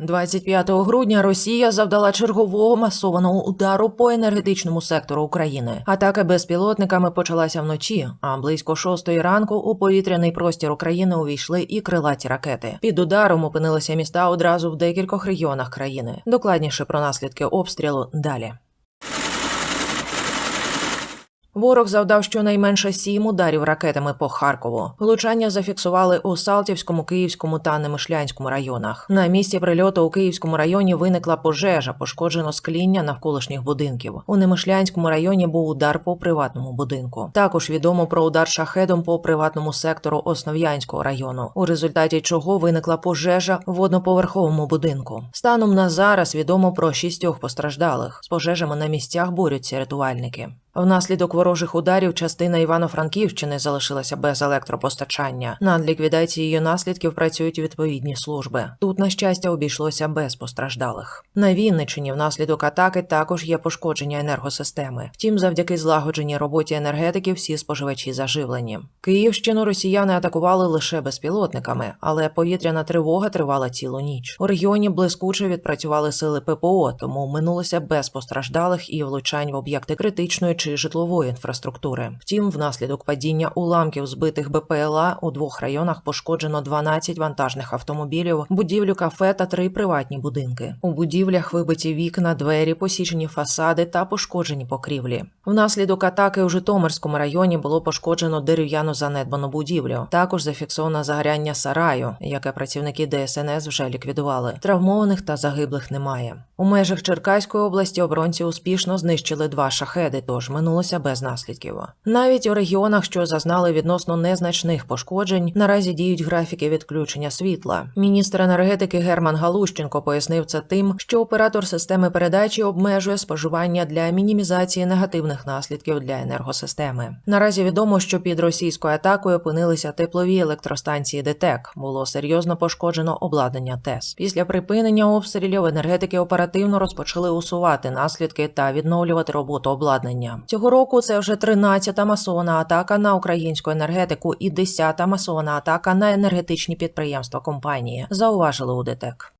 25 грудня Росія завдала чергового масованого удару по енергетичному сектору України. Атака безпілотниками почалася вночі, а близько шостої ранку у повітряний простір України увійшли і крилаті ракети. Під ударом опинилися міста одразу в декількох регіонах країни. Докладніше про наслідки обстрілу далі. Ворог завдав щонайменше сім ударів ракетами по Харкову. Влучання зафіксували у Салтівському, Київському та Немишлянському районах. На місці прильоту у Київському районі виникла пожежа, пошкоджено скління навколишніх будинків. У Немишлянському районі був удар по приватному будинку. Також відомо про удар шахедом по приватному сектору Основ'янського району, у результаті чого виникла пожежа в одноповерховому будинку. Станом на зараз відомо про шістьох постраждалих. З пожежами на місцях борються рятувальники. Внаслідок ворожих ударів частина Івано-Франківщини залишилася без електропостачання. Над ліквідацією наслідків працюють відповідні служби. Тут, на щастя, обійшлося без постраждалих. На Вінниччині внаслідок атаки також є пошкодження енергосистеми. Втім, завдяки злагодженій роботі енергетиків всі споживачі заживлені. Київщину росіяни атакували лише безпілотниками, але повітряна тривога тривала цілу ніч. У регіоні блискуче відпрацювали сили ППО, тому минулося без постраждалих і влучань в об'єкти критичної чи житлової інфраструктури. Втім, внаслідок падіння уламків збитих БПЛА у двох районах пошкоджено 12 вантажних автомобілів, будівлю кафе та три приватні будинки. У будівлях вибиті вікна, двері, посічені фасади та пошкоджені покрівлі. Внаслідок атаки у Житомирському районі було пошкоджено дерев'яну занедбану будівлю. Також зафіксовано загоряння сараю, яке працівники ДСНС вже ліквідували. Травмованих та загиблих немає. У межах Черкаської області оборонці успішно знищили два шахеди, тож минулося без наслідків. Навіть у регіонах, що зазнали відносно незначних пошкоджень, наразі діють графіки відключення світла. Міністр енергетики Герман Галущенко пояснив це тим, що оператор системи передачі обмежує споживання для мінімізації негативних наслідків для енергосистеми. Наразі відомо, що під російською атакою опинилися теплові електростанції ДТЕК. Було серйозно пошкоджено обладнання ТЕС. Після припинення обстрілів енергетики оперативно розпочали усувати наслідки та відновлювати роботу обладнання. Цього року це вже 13-та масована атака на українську енергетику і 10-та масована атака на енергетичні підприємства компанії. Зауважили у ДТЕК.